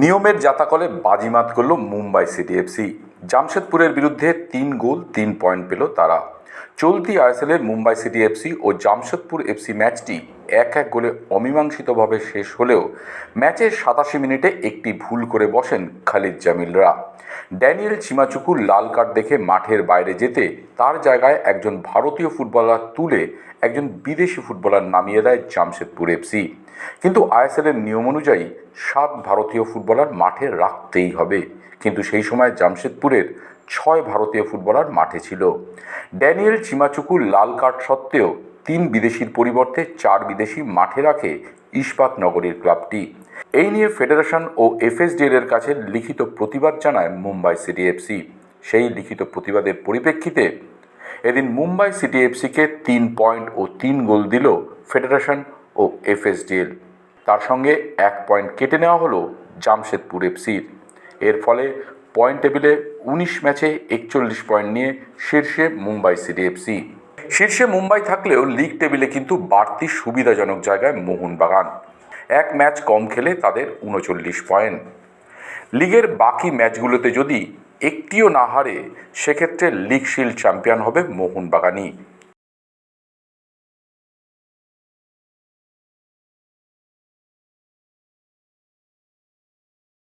নিয়মের জাতাকলে বাজিমাত করল মুম্বাই সিটি এফসি জামশেদপুরের বিরুদ্ধে তিন গোল, তিন পয়েন্ট পেল তারা। চলতি আইএসএলের মুম্বাই সিটি এফসি ও জামশেদপুর এফসি ম্যাচটি এক এক গোলে অমীমাংসিতভাবে শেষ হলেও ম্যাচের সাতাশি মিনিটে একটি ভুল করে বসেন খালিদ জামিলরা। ড্যানিয়েল চিমাচুকু লাল কার্ড দেখে মাঠের বাইরে যেতে তার জায়গায় একজন ভারতীয় ফুটবলার তুলে একজন বিদেশি ফুটবলার নামিয়ে দেয় জামশেদপুর এফসি কিন্তু আইএসএলের নিয়ম অনুযায়ী সাত ভারতীয় ফুটবলার মাঠে রাখতেই হবে। কিন্তু সেই সময় জামশেদপুরের ছয় ভারতীয় ফুটবলার মাঠে ছিল। ড্যানিয়েল চিমাচুকুর লাল কার্ড সত্ত্বেও তিন বিদেশির পরিবর্তে চার বিদেশি মাঠে রাখে ইস্পাত নগরীর ক্লাবটি। এই নিয়ে ফেডারেশন ও এফএসডিএল এর কাছে লিখিত প্রতিবাদ জানায় মুম্বাই সিটি এফসি। সেই লিখিত প্রতিবাদের পরিপ্রেক্ষিতে এদিন মুম্বাই সিটি এফসিকে তিন পয়েন্ট ও তিন গোল দিল ফেডারেশন ও এফএসডিএল। তার সঙ্গে এক পয়েন্ট কেটে নেওয়া হলো জামশেদপুর এফসির। এর ফলে পয়েন্ট টেবিলে উনিশ ম্যাচে একচল্লিশ পয়েন্ট নিয়ে শীর্ষে মুম্বাই সিটি এফসি। শীর্ষে মুম্বাই থাকলেও লিগ টেবিলে কিন্তু বাড়তি সুবিধাজনক জায়গায় মোহনবাগান। এক ম্যাচ কম খেলে তাদের উনচল্লিশ পয়েন্ট লিগের বাকি ম্যাচগুলোতে যদি একটিও না হারে, সেক্ষেত্রে লিগ শিল্ড চ্যাম্পিয়ন হবে মোহনবাগানই।